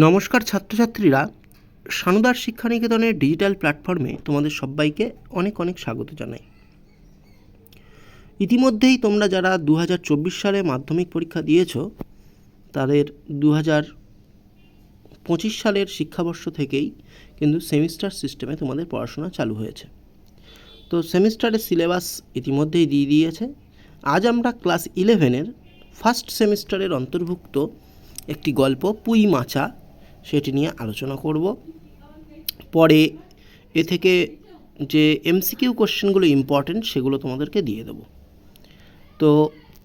নমস্কার ছাত্রছাত্রীরা, সানুদার শিক্ষানিকেতনের ডিজিটাল প্ল্যাটফর্মে তোমাদের সবাইকে অনেক অনেক স্বাগত জানাই। ইতিমধ্যেই তোমরা যারা দু হাজার চব্বিশ সালে মাধ্যমিক পরীক্ষা দিয়েছ, তাদের দু পঁচিশ সালের শিক্ষাবর্ষ থেকেই কিন্তু সেমিস্টার সিস্টেমে তোমাদের পড়াশোনা চালু হয়েছে। তো সেমিস্টারের সিলেবাস ইতিমধ্যেই দিয়ে দিয়েছে। আজ আমরা ক্লাস ইলেভেনের ফার্স্ট সেমিস্টারের অন্তর্ভুক্ত একটি গল্প, পুই মাচা সেটি নিয়ে আলোচনা করব। পরে এ থেকে যে এমসিকিউ কোশ্চেনগুলো ইম্পর্টেন্ট সেগুলো তোমাদেরকে দিয়ে দেবো। তো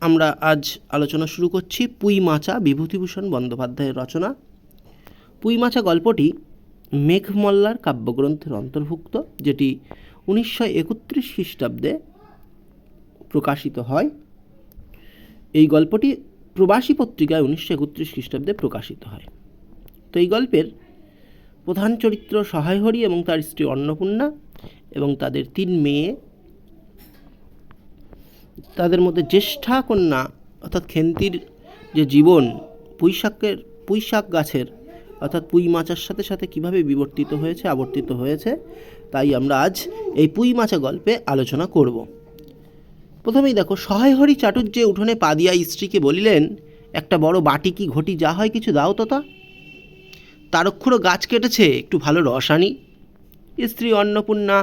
আমরা আজ আলোচনা শুরু করছি পুই মাচা বিভূতিভূষণ বন্দ্যোপাধ্যায়ের রচনা। পুই মাচা গল্পটি মেঘমল্লার কাব্যগ্রন্থের অন্তর্ভুক্ত, যেটি উনিশশো একত্রিশ খ্রিস্টাব্দে প্রকাশিত হয়। এই গল্পটি প্রবাসী পত্রিকায় উনিশশো একত্রিশ খ্রিস্টাব্দে প্রকাশিত হয়। তো এই গল্পের প্রধান চরিত্র সহায়হরি এবং তার স্ত্রী অন্নপূর্ণা এবং তাদের তিন মেয়ে। তাদের মধ্যে জ্যেষ্ঠা কন্যা অর্থাৎ খেন্তির যে জীবন, পুঁইশাকের, পুঁইশাক গাছের অর্থাৎ পুঁই মাচার সাথে সাথে কীভাবে বিবর্তিত হয়েছে, আবর্তিত হয়েছে, তাই আমরা আজ এই পুঁই মাচা গল্পে আলোচনা করব। প্রথমেই দেখো সহায়হরি চাটুর্যে উঠোনে পা দিয়া স্ত্রীকে বলিলেন, একটা বড় বাটি কি ঘটি যা হয় কিছু দাও তো তা। তারক্ষুরও গাছ কেটেছে, একটু ভালো রস আনি। স্ত্রী অন্নপূর্ণা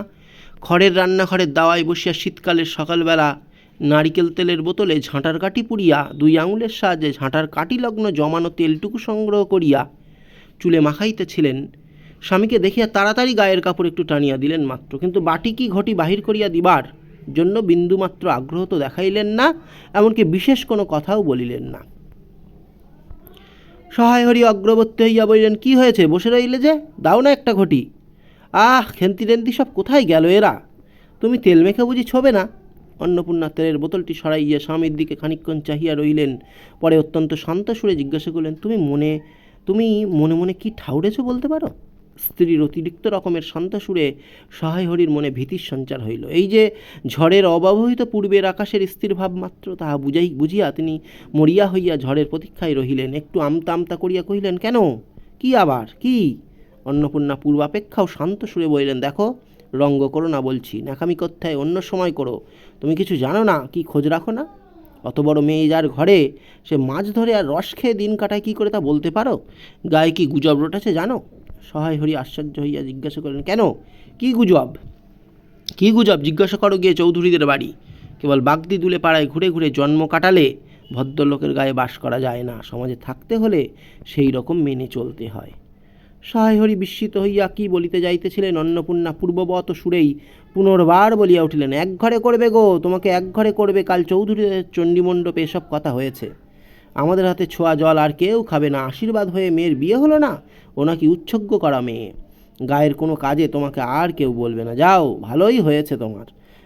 খড়ের রান্নাঘরের দাওয়ায় বসিয়া শীতকালের সকালবেলা নারিকেল তেলের বোতলে ঝাঁটার কাঠি পুড়িয়া, দুই আঙুলের সাহায্যে ঝাঁটার কাঠি লগ্ন জমানো তেলটুকু সংগ্রহ করিয়া চুলে মাখাইতেছিলেন। স্বামীকে দেখিয়া তাড়াতাড়ি গায়ের কাপড় একটু টানিয়া দিলেন মাত্র, কিন্তু বাটি কি ঘটি বাহির করিয়া দিবার জন্য বিন্দুমাত্র আগ্রহ তো দেখাইলেন না, এমনকি বিশেষ কোনো কথাও বলিলেন না। সহায় হরি অগ্রবর্তী হইয়া বলিলেন, কি হয়েছে? বসে রইলে যে? দাও না একটা ঘটি। আহ, খেন্তি টেন্তি সব কোথায় গেল এরা? তুমি তেল মেখে বুঝি ছোবে না? অন্নপূর্ণা তেলের বোতলটি সরাইয়া স্বামীর দিকে খানিক্ষণ চাহিয়া রইলেন। পরে অত্যন্ত শান্ত সুরে জিজ্ঞাসা করলেন, তুমি মনে তুমি মনে মনে কি ঠাউরেছো বলতে পারো? স্ত্রীর অতিরিক্ত রকমের শান্ত সুরে সহায় হরির মনে ভীতির সঞ্চার হইল। এই যে ঝড়ের অব্যবহিত পূর্বের আকাশের স্থির ভাব মাত্র তাহা বুঝাই, বুঝিয়া তিনি মরিয়া হইয়া ঝড়ের প্রতীক্ষায় রহিলেন। একটু আমতা আমতা করিয়া কহিলেন, কেন? কি আবার? কি? অন্নপূর্ণা পূর্বাপেক্ষাও শান্ত সুরে বলিলেন, দেখো, রঙ্গ করো না বলছি নাকামি কোথায় অন্য সময় করো। তুমি কিছু জানো না? কি খোঁজ রাখো না? অত বড় মেয়ে যার ঘরে সে মাছ ধরে আর রস খেয়ে দিন কাটায় কী করে তা বলতে পারো? গায়ে কি গুজব রটেছে জানো? সহায় হরি আশ্চর্য হইয়া জিজ্ঞাসা করলেন, কেন? কি গুজব? কি গুজব? জিজ্ঞাসা করো গিয়ে চৌধুরীদের বাড়ি। কেবল বাগদি দুলে পাড়ায় ঘুরে ঘুরে জন্ম কাটালে ভদ্রলোকের গায়ে বাস করা যায় না। সমাজে থাকতে হলে সেই রকম মেনে চলতে হয়। সহায়হরি বিস্মিত হইয়া কি বলিতে যাইতেছিলেন? অন্নপূর্ণা পূর্ববত সুরেই পুনর্বার বলিয়া উঠিলেন, এক ঘরে করবে গো, তোমাকে এক ঘরে করবে। কাল চৌধুরীদের চণ্ডীমণ্ডপে এসব কথা হয়েছে। আমাদের হাতে ছোঁয়া জল আর কেউ খাবে না, আশীর্বাদ হয়ে মেয়ের বিয়ে হলো না? ও নাকি উচ্ছজ্ঞ করা মেয়ে। গায়ের কোনো কাজে তোমাকে আর কেউ বলবে না। যাও, ভালোই হয়েছে তোমার।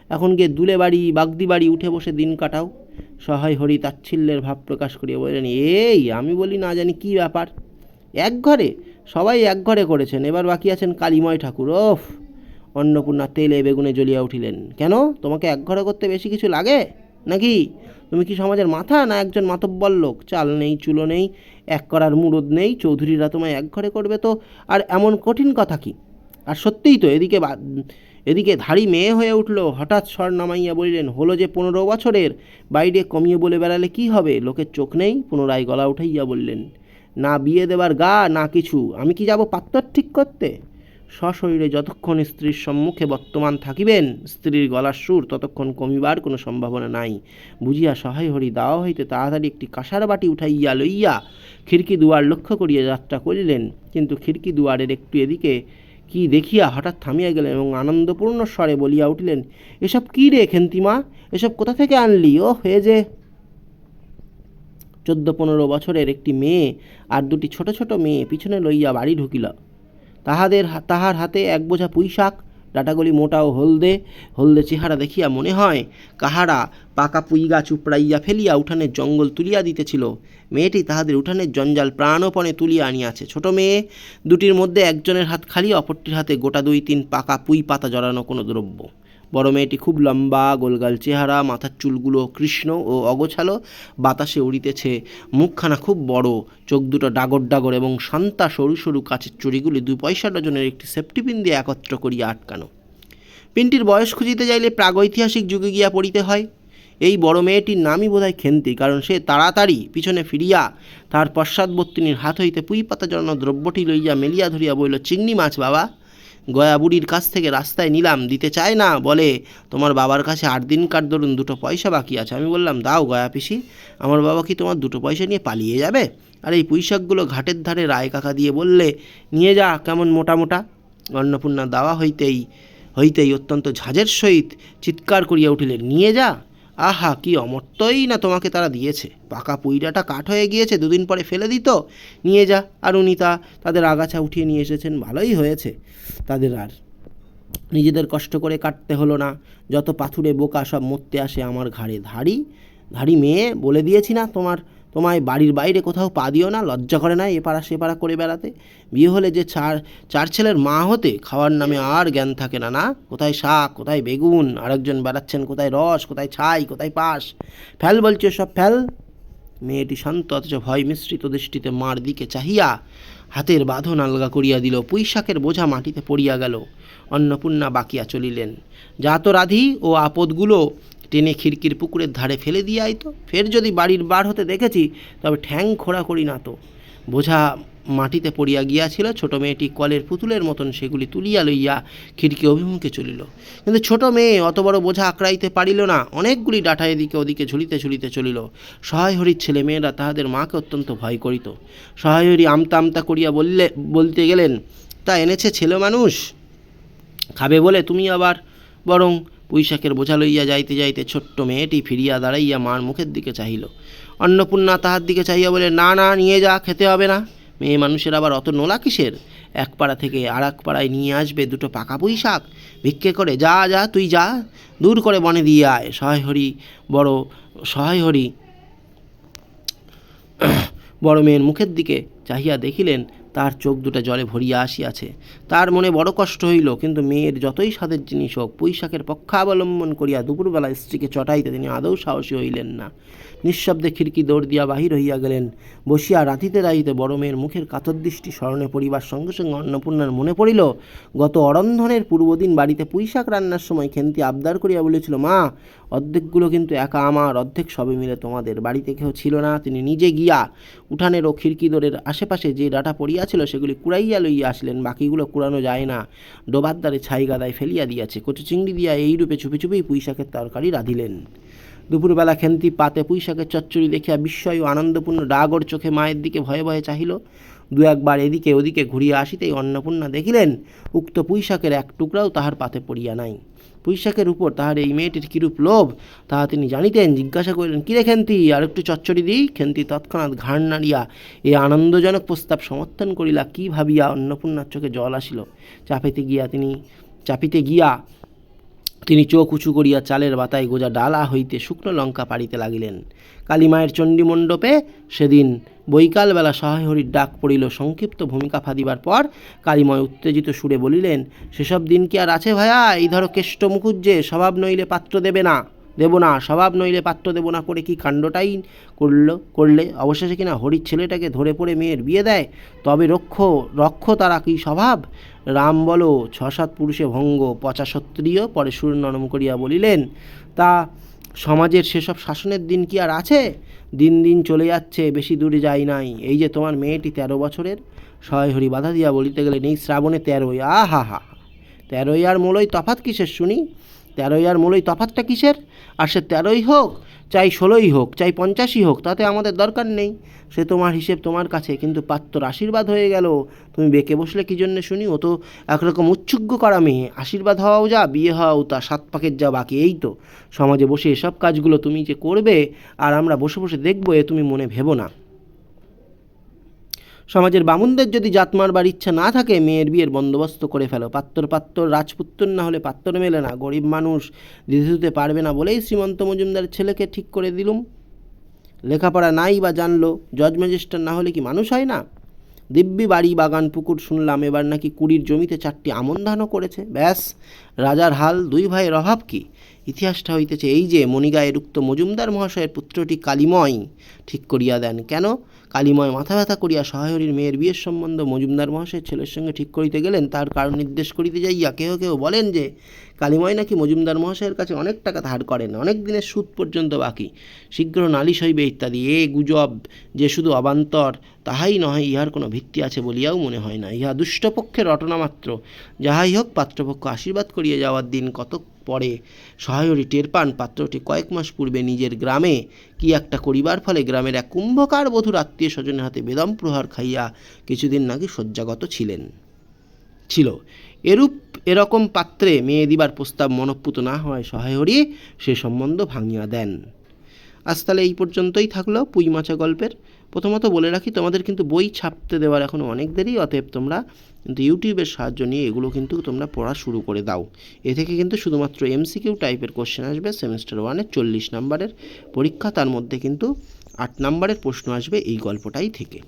এখন গিয়ে দুলে বাড়ি, বাগদি বাড়ি উঠে বসে দিন কাটাও। সহায় হরি তাচ্ছিল্যের ভাব প্রকাশ করিয়া বললেন, এই, আমি বলি না জানি কি ব্যাপার? এক ঘরে? সবাই এক ঘরে করেছেন। এবার বাকি আছেন কালীময় ঠাকুর। ওফ! অন্নপূর্ণা তেলে বেগুনে জ্বলিয়া উঠিলেন, কেন? তোমাকে এক ঘরে করতে বেশি কিছু লাগে? নাকি? তুমি কি সমাজের মাথা না একজন মাতব্বর লোক? চাল নেই, চুলো নেই, এক করার মুরদ নেই, চৌধুরীরা তোমায় এক ঘরে করবে তো? আর এমন কঠিন কথা কি? আর সত্যিই তো এদিকে এদিকে ধাড়ি মেয়ে হয়ে উঠল, হঠাৎ স্বর নামাইয়া বলিলেন, হলো যে পনেরো বছরের? বাইরে কমিয়ে বলে বেড়ালে কি হবে? লোকের চোখ নেই? পুনরায় গলা উঠাইয়া বললেন, না বিয়ে দেবার গা, না কিছু। আমি কি যাব পাত্তর ঠিক করতে? সশরীরে যতক্ষণ স্ত্রীর সম্মুখে বর্তমান থাকিবেন, স্ত্রীর গলার সুর ততক্ষণ কমিবার কোনো সম্ভাবনা নাই। বুঝিয়া সহায় হরি দাওয়া হইতে তাড়াতাড়ি একটি কাঁসার বাটি উঠাইয়া লইয়া খিড়কি দুয়ার লক্ষ্য করিয়া যাত্রা করিলেন। কিন্তু খিড়কি দুয়ারের একটু এদিকে কি দেখিয়া হঠাৎ থামিয়া গেলেন এবং আনন্দপূর্ণ স্বরে বলিয়া উঠিলেন, এসব কী রে খেন্তিমা এসব কোথা থেকে আনলি? ও হয়ে যে! চোদ্দ পনেরো বছরের একটি মেয়ে আর দুটি ছোট ছোট মেয়ে পিছনে লইয়া বাড়ি ঢুকিল। তাহাদের তাহার হাতে এক বোঝা পুঁইশাক, ডাটাগুলি মোটা ও হলদে হলদে চেহারা দেখিয়া মনে হয় কাহারা পাকা পুঁই গাছ উপড়াইয়া ফেলিয়া উঠানের জঙ্গল তুলিয়া দিতেছিল। মেয়েটি তাহাদের উঠানের জঞ্জাল প্রাণপণে তুলিয়া আনিয়াছে। ছোট মেয়ে দুটির মধ্যে একজনের হাত খালি, অপরটির হাতে গোটা দুই তিন পাকা পুঁই পাতা জড়ানো কোনো দ্রব্য। বড় মেয়েটি খুব লম্বা, গোলগাল চেহারা, মাথার চুলগুলো কৃষ্ণ ও অগোছালো, বাতাসে উড়িতেছে মুখখানা খুব বড়, চোখ দুটো ডাগর ডাগর এবং শান্তা সরু সরু কাচের চুড়িগুলি দুই পয়সা ডজনের একটি সেফটিপিন দিয়ে একত্র করিয়া আটকানো। পিনটির বয়স খুঁজিতে যাইলে প্রাগৈতিহাসিক যুগে গিয়া পড়িতে হয়। এই বড় মেয়েটির নামই বোধহয় খেন্তি, কারণ সে তাড়াতাড়ি পিছনে ফিরিয়া তার পশ্চাৎবর্তিনীর হাত হইতে পুঁই পাতা জড়ানো দ্রব্যটি লইয়া মেলিয়া ধরিয়া বইল চিংড়ি মাছ বাবা। গয়া বুড়ির কাছ থেকে রাস্তায় নিলাম, দিতে চায় না, বলে, তোমার বাবার কাছে আট দিনকার ধরুন দুটো পয়সা বাকি আছে? আমি বললাম, দাও গয়া পিসি, আমার বাবা কি তোমার দুটো পয়সা নিয়ে পালিয়ে যাবে? আর এই পুঁইশাকগুলো ঘাটের ধারে রায় কাকা দিয়ে বললে, নিয়ে যা, কেমন মোটা মোটা। অন্নপূর্ণা দাওয়া হইতেই হইতেই অত্যন্ত ঝাঁঝের সহিত চিৎকার করিয়া উঠিলেন, নিয়ে যা। আহা, কি অমর্তই না তোমাকে তারা দিয়েছে। পাকা পুইডাটা কাঠ হয়ে গিয়েছে, দুদিন পরে ফেলে দিত। নিয়ে যা আর উনি তা তাদের আগাছা উঠিয়ে নিয়ে এসেছেন, ভালোই হয়েছে। তাদের আর নিজেদের কষ্ট করে কাটতে হলো না। যত পাথুরে বোকা সব মরতে আসে আমার ঘাড়ে ধাড়ি। ধাড়ি মেয়ে, বলে দিয়েছি না তোমার তোমায় বাড়ির বাইরে কোথাও পা দিও না, লজ্জা করে না এপাড়া সেপাড়া করে বেড়াতে। বিয়ে হলে যে চার চার ছেলের মা হতে, খাওয়ার নামে আর জ্ঞান থাকে না না? কোথায় শাক, কোথায় বেগুন, আরেকজন বেড়াচ্ছেন, কোথায় রস, কোথায় ছাই, কোথায় পাশ ফেল বলছে সব ফেল। মেয়েটি শান্ত, অথচ ভয় মিশ্রিত দৃষ্টিতে মার দিকে চাহিয়া, হাতের বাঁধন আলগা করিয়া দিল, পুঁইশাকের বোঝা মাটিতে পড়িয়া গেল। অন্নপূর্ণা বাকিয়া চলিলেন। যা তো রাধি ও আপদগুলো টেনে খিড়কির পুকুরের ধারে ফেলে দিয়ে আইতো ফের যদি বাড়ির বার হতে দেখেছি, তবে ঠ্যাং খোড়া করি না তো। বোঝা মাটিতে পড়িয়া গিয়াছিল, ছোট মেয়েটি কলের পুতুলের মতন সেগুলি তুলিয়া লইয়া খিড়কি অভিমুখে চলিল। কিন্তু ছোট মেয়ে অত বড় বোঝা আঁকড়াইতে পারিল না, অনেকগুলি ডাটা এদিকে ওদিকে ঝুলিতে ঝুলিতে চলিল। সহায় হরির ছেলে মেয়েরা তাহাদের মাকে অত্যন্ত ভয় করিত। সহায় হরি আমতা আমতা করিয়া বললে, বলতে গেলেন, তা এনেছে ছেলে মানুষ? খাবে বলে তুমি আবার, বরং পুঁইশাকের বোঝা লইয়া যাইতে যাইতে ছোট্ট মেয়েটি ফিরিয়া দাঁড়াইয়া মার মুখের দিকে চাহিল। অন্নপূর্ণা তাহার দিকে চাহিয়া বলে, না না, নিয়ে যা, খেতে হবে না। মেয়ে মানুষের আবার অত নোলা কিসের? এক পাড়া থেকে আর এক পাড়ায় নিয়ে আসবে দুটো পাকা পুঁই শাক ভিক্ষে করে, যা যা, তুই যা, দূর করে বনে দিয়ে আয়। সহায় হরি, বড়, সহায় হরি, বড় মেয়ের মুখের দিকে চাহিয়া দেখিলেন তার চোখ দুটো জলে ভরিয়া আসিয়াছে। তার মনে বড় কষ্ট হইল, কিন্তু মেয়ের যতই স্বাদের জিনিস হোক পুঁইশাকের পক্ষাবলম্বন করিয়া দুপুরবেলা স্ত্রীকে চটাইতে তিনি আদৌ সাহসী হইলেন না। নিঃশব্দে খিড়কি দৌড় দিয়া বাহির হইয়া গেলেন। বসিয়া রাতিতে রাইতে বড় মেয়ের মুখের কাতর দৃষ্টি স্মরণে পড়িবার সঙ্গে সঙ্গে অন্নপূর্ণার মনে পড়িল, গত অরন্ধনের পূর্বদিন বাড়িতে পুঁইশাক রান্নার সময় খেন্তি আবদার করিয়া বলেছিল মা, অর্ধেকগুলো কিন্তু একা আমার, অর্ধেক সবে মিলে তোমাদের। বাড়িতে কেউ ছিল না, তিনি নিজে গিয়া উঠানের ও খিড়কি দোরের আশেপাশে যে ডাটা পড়িয়াছিল সেগুলি কুড়াইয়া লইয়া আসলেন, বাকিগুলো কুড়ানো যায় না। ডোবার দ্বারে ছাই গাদায় ফেলিয়া দিয়াছে, কচু চিংড়ি দিয়া এইরূপে চুপি চুপি পুঁইশাকের তরকারি রাঁধিলেন। দুপুরবেলা খেন্তি পাতে পুঁইশাকের চচ্চড়ি দেখিয়া বিস্ময় ও আনন্দপূর্ণ ডাগর চোখে মায়ের দিকে ভয়ে ভয়ে চাহিল। দু একবার এদিকে ওদিকে ঘুরিয়া আসিতেই অন্নপূর্ণা দেখিলেন, উক্ত পুঁইশাকের এক টুকরাও তাহার পাতে পড়িয়া নাই। পুঁইশাকের উপর তাহার এই মেয়েটির কিরূপ লোভ, তাহা তিনি জানিতেন, জিজ্ঞাসা করিলেন কিরে খেন্তি, আর একটু চচ্চড়ি দিই? খেন্তি তৎক্ষণাৎ ঘাড় নাড়িয়া এই আনন্দজনক প্রস্তাব সমর্থন করিলা, কি ভাবিয়া অন্নপূর্ণার চোখে জল আসিল। চাপিতে গিয়া তিনি, চাপিতে গিয়া তিনি চোখ উঁচু করিয়া চালের বাতায় গোজা ডালা হইতে শুকনো লঙ্কা পাড়িতে লাগিলেন। কালীমায়ের চণ্ডীমণ্ডপে সেদিন বৈকালবেলা সহায়হরির ডাক পড়িল সংক্ষিপ্ত ভূমিকা ফাঁদিবার পর। কালীময় উত্তেজিত সুরে বলিলেন, সেসব দিন কি আর আছে ভায়া? এই ধরো কেষ্ট মুখুজ্জে, স্বভাব নইলে পাত্র দেবে না। দেব না, স্বভাব নইলে পাত্র দেব না করে কি কাণ্ডটাই করল, করলে? অবশেষে কিনা হরির ছেলেটাকে ধরে পড়ে মেয়ের বিয়ে দেয়? তবে রক্ষ রক্ষ তারা কি স্বভাব? রাম বলো ছ সাত পুরুষে ভঙ্গ পচা সত্রিয় পরে সুর নরম করিয়া বলিলেন, তা সমাজের সেসব শাসনের দিন কি আর আছে? দিন দিন চলে যাচ্ছে, বেশি দূরে যাই নাই। এই যে তোমার মেয়েটি তেরো বছরের? সহায় হরি বাধা দিয়া বলিতে গেলে এই শ্রাবণে তেরোই, আহা হা তেরোই আর মোলই তফাত কিসের শুনি? তেরোই আর মোলই তফাতটা কিসের? আর সে তেরোই হোক, চাই ষোলোই হোক, চাই পঞ্চাশই হোক, তাতে আমাদের দরকার নেই। সে তোমার হিসেব তোমার কাছে, কিন্তু পাত্র আশীর্বাদ হয়ে গেল। তুমি বেঁকে বসলে কী জন্যে শুনি? ও তো একরকম উচ্ছুগ্য করা মেয়ে। আশীর্বাদ হওয়াও যা, বিয়ে হওয়াও তা, সাত পাকের যা বাকি, এই তো। সমাজে বসে এসব কাজগুলো তুমি যে করবে, আর আমরা বসে বসে দেখব, এ তুমি মনে ভেবো না। সমাজের বামুনদের যদি জাত মারবার ইচ্ছা না থাকে, মেয়ের বিয়ের বন্দোবস্ত করে ফেলো। পাত্তর পাত্তর, রাজপুত্তর না হলে পাত্তর মেলে না। গরিব মানুষ দিতে পারবে না বলেই শ্রীমন্ত মজুমদারের ছেলেকে ঠিক করে দিলুম। লেখাপড়া নাই বা জানলো, জজ ম্যাজিস্ট্রেট না হলে কি মানুষ হয় না? দিব্যি বাড়ি, বাগান, পুকুর শুনলাম, এবার নাকি কুড়ির জমিতে চারটি আমন ধানও করেছে। ব্যাস, রাজার হাল, দুই ভাইয়ের অভাব কি? ইতিহাসটা হইতেছে এই যে, মণিগায়ের উক্ত মজুমদার মহাশয়ের পুত্রটি কালিময় ঠিক করিয়া দেন। কেন? কালিময় মাথা ব্যথা করিয়া সহায়রীর মেয়ের বিয়ের সম্বন্ধ মজুমদার মহাশয়ের ছেলের সঙ্গে ঠিক করিতে গেলেন, তার কারণ নির্দেশ করিতে যাইয়া কেহ কেহ বলেন যে, কালিময় নাকি মজুমদার মহাশয়ের কাছে অনেক টাকা ধার করেন, অনেক দিনের সুদ পর্যন্ত বাকি। শীঘ্র নালিশ হইবে ইত্যাদি। এ গুজব যে শুধু অবান্তর, তাহাই নয় ইহার কোনো ভিত্তি আছে বলিয়াও মনে হয় না। ইহা দুষ্টপক্ষের রটনা মাত্র। যাহাই হোক, পাত্রপক্ষ আশীর্বাদ করিয়া যাওয়ার দিন কতক পরে সহায়রী টের পান। পাত্রটি কয়েক মাস পূর্বে নিজের গ্রামে কি একটা করিবার ফলে গ্রামের এক কুম্ভকার বধূর আত্মীয় স্বজনের হাতে বেদম প্রহার খাইয়া কিছুদিন নাকি শয্যাগত ছিলেন। ছিল। এরূপ এরকম পাত্রে মেয়ে দিবার প্রস্তাব মনঃপুত না হয় সহায়রী সে সম্বন্ধ ভাঙিয়া দেন। আজ তাহলে এই পর্যন্তই থাকল পুঁই মাছা গল্পের। প্রথমত বলে রাখি, তোমাদের কিন্তু বই ছাপতে দেওয়ার এখনও অনেক দেরি, অতএব তোমরা কিন্তু ইউটিউবের সাহায্য নিয়ে এগুলো কিন্তু তোমরা পড়া শুরু করে দাও। এ থেকে কিন্তু শুধুমাত্র এমসিকিউ টাইপের কোশ্চেন আসবে সেমিস্টার ওয়ানের চল্লিশ নাম্বারের পরীক্ষা, তার মধ্যে কিন্তু আট নম্বরের প্রশ্ন আসবে এই গল্পটাই থেকে।